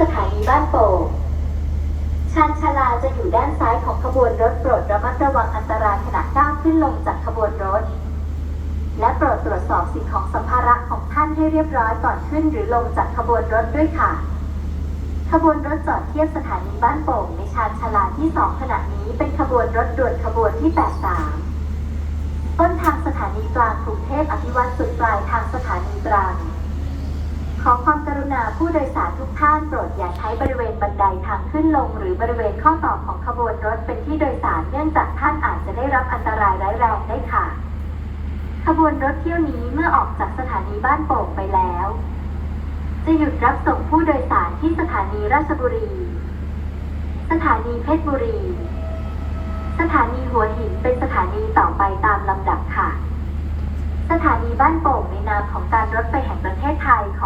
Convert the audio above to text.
สถานีบ้านโป่งชานชาลาจะอยู่ด้านซ้ายของขบวนรถโปรดระมัดระวังอันตรายขณะก้าวขึ้นลงจากขบวนรถ และโปรดตรวจสอบสิ่งของสัมภาระของท่านให้เรียบร้อยก่อนขึ้นหรือลงจากขบวนรถด้วยค่ะ ขบวนรถจอดเทียบสถานีบ้านโป่งในชานชาลาที่2ขณะนี้เป็นขบวนรถด่วนขบวนที่ 83 ต้นทางสถานีกลางกรุงเทพอภิวัตสุดปลายทางสถานีตรัง ขอความกรุณาผู้โดยสารทุกท่านโปรดอย่าใช้บริเวณบันไดทางขึ้นลง หรือบริเวณข้อต่อของขบวนรถเป็นที่โดยสารเนื่องจากท่านอาจจะได้รับอันตรายร้ายแรงได้ค่ะ ขบวนรถเที่ยวนี้เมื่อออกจากสถานีบ้านโป่งไปแล้ว จะหยุดรับส่งผู้โดยสารที่สถานีราชบุรี สถานีเพชรบุรี สถานีหัวหินเป็นสถานีต่อไปตามลำดับค่ะ สถานีบ้านโป่งในนามของการรถไฟแห่งประเทศไทยขอ